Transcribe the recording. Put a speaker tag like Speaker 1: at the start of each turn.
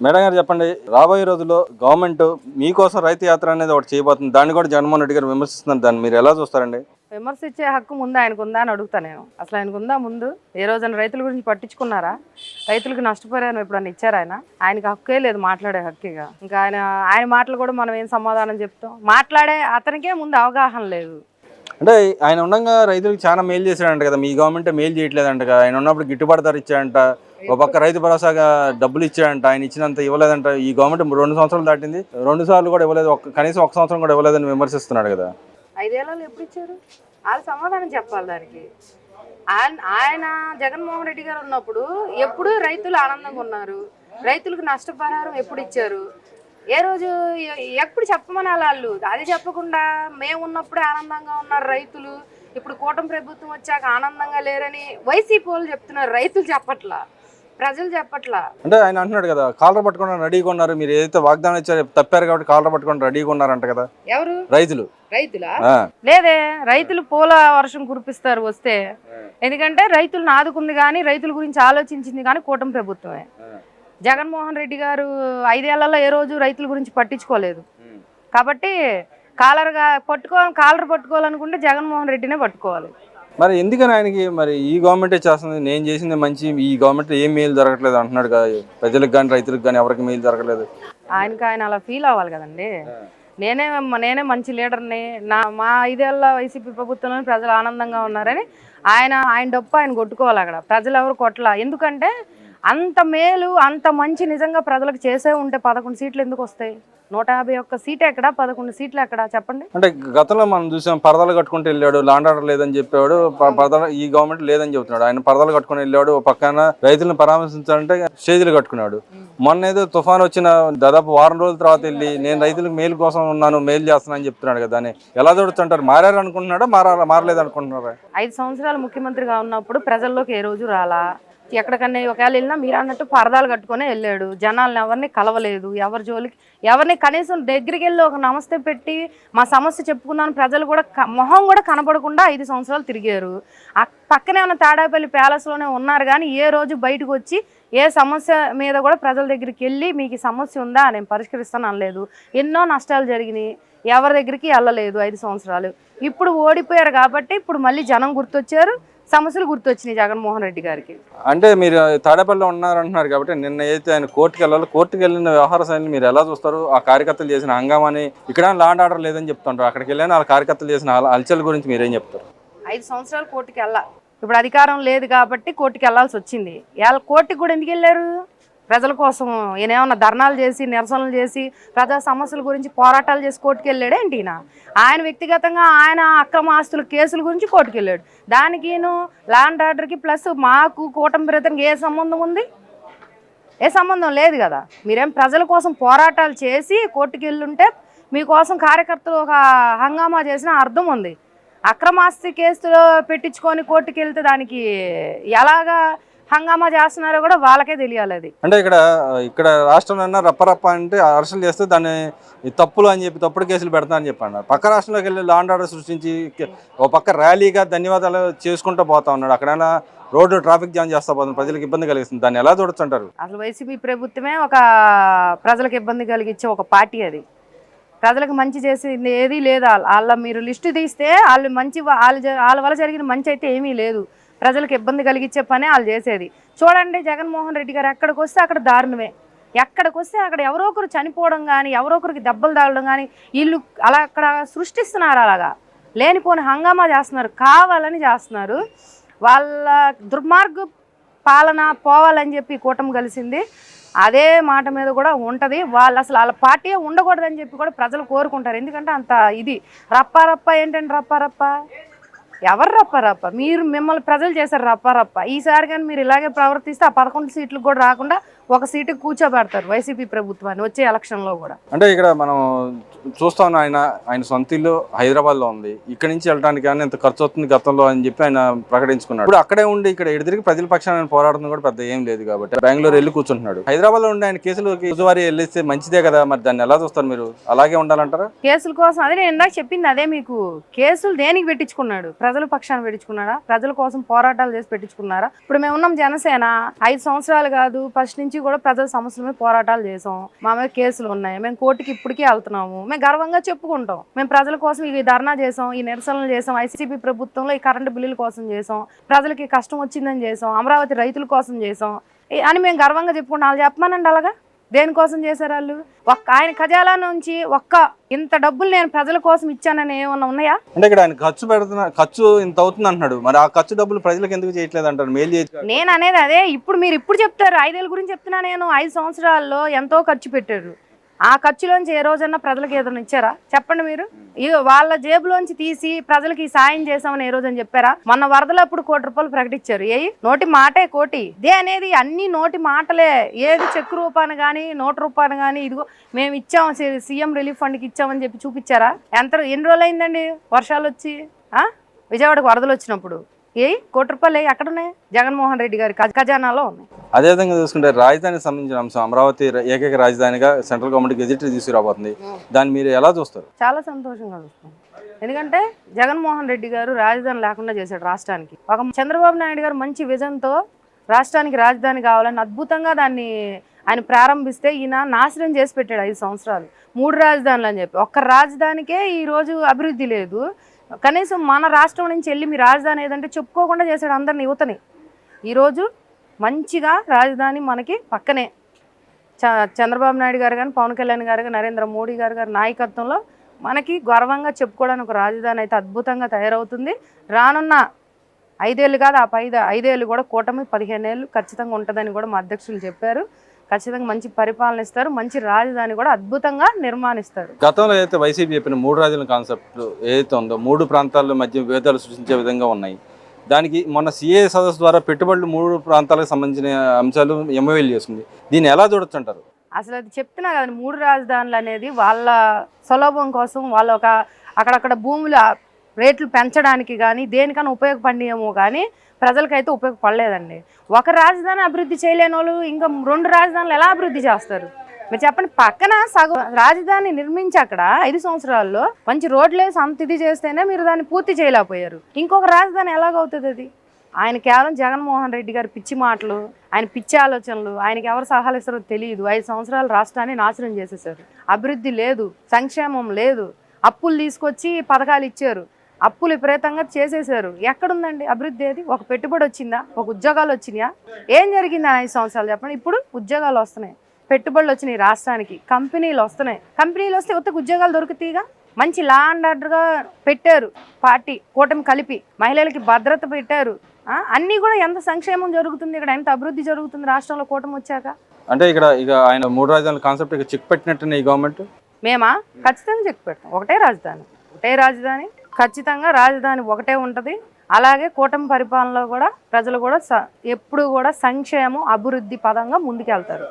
Speaker 1: Madam గారు చెప్పండి రాబోయే రోజుల్లో గవర్నమెంట్ మీకోసం రైతు యాత్ర అనేది ఒకటి చేయబోతుంది. దాన్ని కూడా జగన్మోహన్ రెడ్డి గారు విమర్శిస్తున్నారు. దాన్ని మీరు ఎలా చూస్తారండి?
Speaker 2: విమర్శించే హక్కు ముందు ఆయనకు ఉందా అని అడుగుతా నేను. అసలు ఆయనకు ఉందా ముందు? ఏ రోజున రైతుల గురించి పట్టించుకున్నారా? రైతులకు నష్టపరిహారం ఎప్పుడన్నా ఇచ్చారా ఆయన? ఆయనకి హక్కే లేదు మాట్లాడే హక్కిగా ఇంకా. ఆయన ఆయన మాటలు కూడా మనం ఏం సమాధానం చెప్తాం? మాట్లాడే అతనికే ముందు అవగాహన లేదు.
Speaker 1: అంటే ఆయన ఉండగా రైతులకు చాలా మేలు చేశాడంట కదా. మీ గవర్నమెంట్ మేలు చేయట్లేదంట కదా. ఆయన ఉన్నప్పుడు గిట్టుబాటు ధర ఇచ్చాడంట. ఒక పక్క రైతు భరోసాగా డబ్బులు ఇచ్చాడంట. ఆయన ఇచ్చినంత ఇవ్వలేదంట. ఈ గవర్నమెంట్ రెండు సంవత్సరాలు దాటింది. రెండు సార్లు కూడా ఇవ్వలేదు. కనీసం ఒక సంవత్సరం కూడా ఇవ్వలేదని విమర్శిస్తున్నాడు కదా.
Speaker 2: ఐదేళ్ళు ఎప్పుడు ఇచ్చారు? వాళ్ళు సమాధానం చెప్పాలి దానికి. ఆయన ఆయన జగన్మోహన్ రెడ్డి గారు ఉన్నప్పుడు ఎప్పుడు రైతులు ఆనందంగా ఉన్నారు? రైతులకు నష్టపరిహారం ఎప్పుడు ఇచ్చారు? ఏ రోజు ఎప్పుడు చెప్పమనాలి వాళ్ళు? అది చెప్పకుండా మేము ఉన్నప్పుడే ఆనందంగా ఉన్నారు రైతులు ఇప్పుడు కూటమి ప్రభుత్వం వచ్చాక ఆనందంగా లేరని వైసీపీ వాళ్ళు చెప్తున్నారు రైతులు చెప్పట్లా. ప్రజలు చెప్పట్లా.
Speaker 1: అంటే ఆయన అంటున్నాడు కదా కాలర్ పట్టుకుని రెడీగా ఉన్నారు మీరు ఏదైతే వాగ్దానం ఇచ్చారో తప్పారు కాబట్టి కాలర్ పట్టుకొని రెడీగా ఉన్నారంట కదా.
Speaker 2: ఎవరు?
Speaker 1: రైతులు.
Speaker 2: రైతులా. లేదే రైతులు పూల వర్షం కురిపిస్తారు వస్తే. ఎందుకంటే రైతులను ఆదుకుంది కానీ రైతుల గురించి ఆలోచించింది కానీ కూటమి ప్రభుత్వమే. జగన్మోహన్ రెడ్డి గారు ఐదేళ్ళలో ఏ రోజు రైతుల గురించి పట్టించుకోలేదు. కాబట్టి కాలర్గా పట్టుకోవాలి కాలర్ పట్టుకోవాలనుకుంటే జగన్మోహన్ రెడ్డినే పట్టుకోవాలి.
Speaker 1: మరి ఎందుకని ఆయనకి మరి ఈ గవర్నమెంటే చేస్తుంది? నేను చేసింది మంచి ఈ గవర్నమెంట్ ఏం మేలు జరగట్లేదు అంటున్నాడు కదా. ప్రజలకు కానీ రైతులకు కానీ ఎవరికి మేలు జరగలేదు
Speaker 2: ఆయనకి ఆయన అలా ఫీల్ అవ్వాలి కదండి. నేనే నేనే మంచి లీడర్ని నా మా ఐదేళ్ళ వైసీపీ ప్రభుత్వంలో ప్రజలు ఆనందంగా ఉన్నారని ఆయన ఆయన డప్పు ఆయన కొట్టుకోవాలి అక్కడ. ప్రజలు ఎవరు కొట్టలా? ఎందుకంటే అంత మేలు అంత మంచి నిజంగా ప్రజలకు చేసే ఉంటే పదకొండు సీట్లు ఎందుకు వస్తాయి? నూట యాభై ఒక్క సీట్ ఎక్కడ? పదకొండు సీట్లు ఎక్కడ? చెప్పండి.
Speaker 1: అంటే గతంలో మనం చూసాం పరదాలు కట్టుకుంటూ వెళ్ళాడు లాండ్ ఆర్డర్ లేదని చెప్పాడు పరదాలు ఈ గవర్నమెంట్ లేదని చెబుతున్నాడు. ఆయన పరదాలు కట్టుకుని వెళ్ళాడు పక్కన రైతులను పరామర్శించాలంటే స్టేజీలు కట్టుకున్నాడు. మొన్న ఏదో తుఫాన్ వచ్చిన దాదాపు వారం రోజుల తర్వాత వెళ్ళి నేను రైతులకు మేలు కోసం ఉన్నాను మేలు చేస్తున్నాను అని చెప్తున్నాడు కదా దాన్ని ఎలా దొరుకుతుంటారు మారారు అనుకుంటున్నాడా? మారా మారలేదు అనుకుంటున్నారా
Speaker 2: ఐదు సంవత్సరాలు ముఖ్యమంత్రిగా ఉన్నప్పుడు ప్రజల్లోకి ఏ రోజు రాలా? ఎక్కడికన్నా ఒకవేళ వెళ్ళినా మీరు అన్నట్టు పరదాలు కట్టుకొని వెళ్ళాడు. జనాలను ఎవరిని కలవలేదు. ఎవరి జోలికి ఎవరిని కనీసం దగ్గరికి వెళ్ళి ఒక నమస్తే పెట్టి మా సమస్య చెప్పుకున్నాను. ప్రజలు కూడా క- మొహం కూడా కనపడకుండా ఐదు సంవత్సరాలు తిరిగారు. పక్కనే ఉన్న తాడేపల్లి ప్యాలెస్లోనే ఉన్నారు కానీ ఏ రోజు బయటకు వచ్చి ఏ సమస్య మీద కూడా ప్రజల దగ్గరికి వెళ్ళి మీకు సమస్య ఉందా నేను పరిష్కరిస్తాను అనలేదు. ఎన్నో నష్టాలు జరిగినాయి. ఎవరి దగ్గరికి వెళ్ళలేదు ఐదు సంవత్సరాలు. ఇప్పుడు ఓడిపోయారు కాబట్టి ఇప్పుడు మళ్ళీ జనం గుర్తొచ్చారు. సమస్యలు గుర్తొచ్చినాయి జగన్మోహన్ రెడ్డి గారికి.
Speaker 1: అంటే మీరు తాడేపల్లిలో ఉన్నారంటున్నారు కాబట్టి నిన్న అయితే ఆయన కోర్టుకి వెళ్ళాలి కోర్టుకి వెళ్ళిన వ్యవహార శైలిని మీరు ఎలా చూస్తారు? ఆ కార్యకర్తలు చేసిన హంగామాని ఇక్కడ లాండ్ ఆర్డర్ లేదని చెప్తుంటారు. అక్కడికి వెళ్ళిన వాళ్ళ కార్యకర్తలు చేసిన అల- అలచల గురించి మీరేం చెప్తారు?
Speaker 2: ఐదు సంవత్సరాలు కోర్టుకి వెళ్ళా ఇప్పుడు అధికారం లేదు కాబట్టి కోర్టుకి వెళ్ళాల్సి వచ్చింది. వాళ్ళ కోర్టుకి కూడా ఎందుకు వెళ్ళారు? ప్రజల కోసం ఈయన ఏమన్నా ధర్నాలు చేసి నిరసనలు చేసి ప్రజా సమస్యల గురించి పోరాటాలు చేసి కోర్టుకెళ్ళాడు ఏంటి ఈయన? ఆయన వ్యక్తిగతంగా ఆయన అక్రమ ఆస్తుల కేసుల గురించి కోర్టుకెళ్ళాడు. దానికి ఈయన ల్యాండ్ ఆర్డర్కి ప్లస్ మాకు కూటమి ప్రతనికి ఏ సంబంధం ఉంది? ఏ సంబంధం లేదు కదా. మీరేం ప్రజల కోసం పోరాటాలు చేసి కోర్టుకెళ్ళుంటే మీకోసం కార్యకర్తలు ఒక హంగామా చేసిన అర్థం ఉంది. అక్రమాస్తి కేసులో పెట్టించుకొని కోర్టుకెళ్తే దానికి ఎలాగా హంగామా చేస్తున్నారో కూడా వాళ్ళకే తెలియాలి అది.
Speaker 1: అంటే ఇక్కడ ఇక్కడ రాష్ట్రంలో రప్పరప్ప అంటే అరెస్టులు చేస్తే దాన్ని తప్పులు అని చెప్పి తప్పుడు కేసులు పెడతా అని చెప్పి అన్నారు పక్క రాష్ట్రంలోకి వెళ్ళి లాండ్ ఆర్డర్ సృష్టించి ఒక పక్క ర్యాలీగా ధన్యవాదాలు చేసుకుంటూ పోతా ఉన్నాడు. అక్కడైనా రోడ్డు ట్రాఫిక్ జామ్ చేస్తా పోతుంది. ప్రజలకు ఇబ్బంది కలిగిస్తుంది. దాన్ని ఎలా చూడొచ్చుంటారు
Speaker 2: అసలు వైసీపీ ప్రభుత్వమే ఒక ప్రజలకు ఇబ్బంది కలిగించే ఒక పార్టీ అది. ప్రజలకు మంచి చేసింది ఏదీ లేదు. వాళ్ళ మీరు లిస్టు తీస్తే వాళ్ళు మంచి వాళ్ళ వాళ్ళ వల్ల జరిగిన మంచి అయితే ఏమీ లేదు. ప్రజలకు ఇబ్బంది కలిగించే పనే వాళ్ళు చేసేది. చూడండి జగన్మోహన్ రెడ్డి గారు ఎక్కడికి వస్తే అక్కడ దారుణమే. ఎక్కడికి వస్తే అక్కడ ఎవరో ఒకరు చనిపోవడం కానీ ఎవరో ఒకరికి దెబ్బలు తాగడం కానీ వీళ్ళు అలా అక్కడ సృష్టిస్తున్నారు అలాగా. లేనిపోని హంగామా చేస్తున్నారు కావాలని చేస్తున్నారు. వాళ్ళ దుర్మార్గ పాలన పోవాలని చెప్పి కూటమి కలిసింది. అదే మాట మీద కూడా ఉంటుంది. వాళ్ళు అసలు వాళ్ళ పార్టీ ఉండకూడదని చెప్పి కూడా ప్రజలు కోరుకుంటారు. ఎందుకంటే అంత ఇది రప్ప రప్ప ఏంటంటే రప్ప రప్ప ఎవరు రప్ప రప్ప? మీరు మిమ్మల్ని ప్రజలు చేశారు రప్ప రప్ప. ఈసారి కానీ మీరు ఇలాగే ప్రవర్తిస్తే ఆ పదకొండు సీట్లు కూడా రాకుండా ఒక సీటు కూర్చోబెడతారు వైసీపీ ప్రభుత్వాన్ని వచ్చే ఎలక్షన్లో కూడా.
Speaker 1: అంటే ఇక్కడ మనం చూస్తా ఆయన ఆయన సొంత ఇల్లు హైదరాబాద్లో ఉంది. ఇక్కడ నుంచి వెళ్ళడానికి కానీ ఎంత ఖర్చు అవుతుంది గతంలో అని చెప్పి ఆయన ప్రకటించుకున్నాడు. ఇప్పుడు అక్కడే ఉండి ఇక్కడ ఎడిదిరిగి ప్రజల పక్షాన ఆయన పోరాడుతుంది కూడా పెద్ద ఏం లేదు కాబట్టి బెంగళూరు వెళ్ళి కూర్చుంటున్నాడు. హైదరాబాద్లో ఉండి ఆయన కేసులకి రోజువారీ వెళ్ళిస్తే మంచిదే కదా మరి దాన్ని ఎలా చూస్తారు మీరు? అలాగే ఉండాలంటారా?
Speaker 2: కేసుల కోసం అదే నేను ఇందాక చెప్పింది అదే మీకు. కేసులు దేనికి పెట్టించుకున్నాడు? ప్రజల పక్షాన పెట్టించుకున్నాడా? ప్రజల కోసం పోరాటాలు చేసి పెట్టించుకున్నారా? ఇప్పుడు మేము ఉన్నాం జనసేన ఐదు సంవత్సరాలు కాదు ఫస్ట్ నుంచి నుంచి కూడా ప్రజల సమస్యల మీద పోరాటాలు చేసాం మా మీద కేసులు ఉన్నాయి. మేము కోర్టుకి ఇప్పటికీ వెళ్తున్నాము. మేము గర్వంగా చెప్పుకుంటాం. మేము ప్రజల కోసం ఈ ధర్నా చేసాం ఈ నిరసనలు చేసాం ఐసీపీ ప్రభుత్వంలో ఈ కరెంటు బిల్లుల కోసం చేసాం ప్రజలకి కష్టం వచ్చిందని చేసాం అమరావతి రైతుల కోసం చేసాం అని మేము గర్వంగా చెప్పుకుంటాం. వాళ్ళు చెప్పమనండి అలాగా? దేనికోసం చేశారు వాళ్ళు? ఒక్క ఆయన ఖజాలా నుంచి ఒక్క ఇంత డబ్బులు నేను ప్రజల కోసం ఇచ్చానని ఏమన్నా ఉన్నాయా?
Speaker 1: అంటే ఇక్కడ ఆయన ఖర్చు పెడుతున్న ఖర్చు ఇంత అవుతుంది అంటున్నాడు. మరి ఆ ఖర్చు డబ్బులు ప్రజలకు ఎందుకు చేయట్లేదు అంటారు? మేలు చేయొచ్చు
Speaker 2: నేను అనేది అదే ఇప్పుడు మీరు ఇప్పుడు చెప్తారు ఐదేళ్ళ గురించి చెప్తున్నా నేను ఐదు సంవత్సరాల్లో ఎంతో ఖర్చు పెట్టారు. ఆ ఖర్చులోంచి ఏ రోజన్నా ప్రజలకు ఏదైనా ఇచ్చారా? చెప్పండి మీరు. వాళ్ళ జేబులోంచి తీసి ప్రజలకి సాయం చేసామని ఏ రోజు అని చెప్పారా? మొన్న వరదలు అప్పుడు కోటి రూపాయలు ప్రకటించారు ఏ నోటి మాటే కోటి. ఇదే అనేది అన్ని నోటి మాటలే. ఏది చెక్ రూపాన కానీ నోటు రూపాన కానీ ఇదిగో మేము ఇచ్చాం సి- సీఎం రిలీఫ్ ఫండ్కి ఇచ్చామని చెప్పి చూపించారా ఎంత ఎన్ని రోజులు అయిందండి వర్షాలు వచ్చి విజయవాడకు వరదలు వచ్చినప్పుడు ఏ కోటి రూపాయలు ఎక్కడ ఉన్నాయి జగన్మోహన్ రెడ్డి గారి ఖజ- ఖజానాలో ఉన్నాయి.
Speaker 1: అదేవిధంగా చూసుకుంటే రాజధానికి సంబంధించిన అంశం అమరావతి ఏకైక రాజధానిగా సెంట్రల్ గవర్నమెంట్ గెజిట్ తీసుకురాబోతుంది. దాన్ని మీరు ఎలా చూస్తారు?
Speaker 2: చాలా సంతోషంగా చూస్తాం. ఎందుకంటే జగన్మోహన్ రెడ్డి గారు రాజధాని లేకుండా చేశాడు రాష్ట్రానికి. ఒక చంద్రబాబు నాయుడు గారు మంచి విజన్తో రాష్ట్రానికి రాజధాని కావాలని అద్భుతంగా దాన్ని ఆయన ప్రారంభిస్తే ఈయన నాశనం చేసి పెట్టాడు ఐదు సంవత్సరాలు. మూడు రాజధానులు అని చెప్పి. ఒక్క రాజధానికే ఈ రోజు అభివృద్ధి లేదు. కనీసం మన రాష్ట్రం నుంచి వెళ్ళి మీ రాజధాని ఏదంటే చెప్పుకోకుండా చేశాడు అందరిని యువతని. ఈరోజు మంచిగా రాజధాని మనకి పక్కనే. చ- చంద్రబాబు నాయుడు గారు కానీ పవన్ కళ్యాణ్ గారు కానీ నరేంద్ర మోడీ గారు గారి నాయకత్వంలో మనకి గర్వంగా చెప్పుకోవడానికి ఒక రాజధాని అయితే అద్భుతంగా తయారవుతుంది. రానున్న ఐదేళ్ళు కాదు ఆ పై ఐదేళ్ళు కూడా కూటమి పదిహేను ఏళ్ళు ఖచ్చితంగా ఉంటుందని కూడా మా అధ్యక్షులు చెప్పారు. ఖచ్చితంగా మంచి పరిపాలన ఇస్తారు మంచి రాజధాని కూడా అద్భుతంగా నిర్మాణిస్తారు.
Speaker 1: గతంలో అయితే వైసీపీ చెప్పిన మూడు రాజధానుల కాన్సెప్ట్ ఏదైతే ఉందో మూడు ప్రాంతాల మధ్య విభేదాలు సృష్టించే విధంగా ఉన్నాయి. దానికి మొన్న సిఏ సదస్సు ద్వారా పెట్టుబడులు మూడు ప్రాంతాలకు సంబంధించిన అంశాలు ఎంఓఎల్ చేస్తుంది దీన్ని ఎలా చూడొచ్చు అంటారు?
Speaker 2: అసలు అది చెప్తున్నా కదండి మూడు రాజధానులు అనేది వాళ్ళ సులభం కోసం వాళ్ళ ఒక అక్కడక్కడ భూములు రేట్లు పెంచడానికి కానీ దేనికైనా ఉపయోగపడినేమో కానీ ప్రజలకైతే ఉపయోగపడలేదండి. ఒక రాజధాని అభివృద్ధి చేయలేని వాళ్ళు ఇంకా రెండు రాజధానులు ఎలా అభివృద్ధి చేస్తారు? మీరు చెప్పండి. పక్కన సగం రాజధాని నిర్మించి అక్కడ ఐదు సంవత్సరాల్లో మంచి రోడ్లు వేసి అంత ఇది చేస్తేనే మీరు దాన్ని పూర్తి చేయలేకపోయారు. ఇంకొక రాజధాని ఎలాగవుతుంది అది? ఆయన కేవలం జగన్మోహన్ రెడ్డి గారి పిచ్చి మాటలు ఆయన పిచ్చి ఆలోచనలు ఆయనకి ఎవరు సలహాలు ఇస్తారో తెలియదు. ఐదు సంవత్సరాలు రాష్ట్రాన్ని నాశనం చేసేసారు అభివృద్ధి లేదు సంక్షేమం లేదు. అప్పులు తీసుకొచ్చి పథకాలు ఇచ్చారు. అప్పులు విపరీతంగా చేసేసారు ఎక్కడుందండి అభివృద్ధి ఏది? ఒక పెట్టుబడి వచ్చిందా? ఒక ఉద్యోగాలు వచ్చినాయా? ఏం జరిగింది ఐదు సంవత్సరాలు చెప్పండి. ఇప్పుడు ఉద్యోగాలు వస్తున్నాయి. పెట్టుబడులు వచ్చినాయి రాష్ట్రానికి. కంపెనీలు వస్తున్నాయి. కంపెనీలు వస్తే ఉత్తకు ఉద్యోగాలు దొరుకుతాయిగా? మంచి లా అండ్ ఆర్డర్గా పెట్టారు. పార్టీ కూటమి కలిపి మహిళలకి భద్రత పెట్టారు. అన్నీ కూడా ఎంత సంక్షేమం జరుగుతుంది? ఇక్కడ ఎంత అభివృద్ధి జరుగుతుంది రాష్ట్రంలో కూటమి వచ్చాక?
Speaker 1: అంటే ఇక్కడ ఇక ఆయన మూడు రాజధానుల కాన్సెప్ట్ ఇక చిక్ పెట్టినట్టునే ఈ గవర్నమెంట్
Speaker 2: మేమా? ఖచ్చితంగా చెక్ పెడతాం. ఒకటే రాజధాని. ఒకటే రాజధాని. ఖచ్చితంగా రాజధాని ఒకటే ఉంటుంది. అలాగే కూటమి పరిపాలనలో కూడా ప్రజలు కూడా స- ఎప్పుడు కూడా సంక్షేమం అభివృద్ధి పదంగా ముందుకెళ్తారు.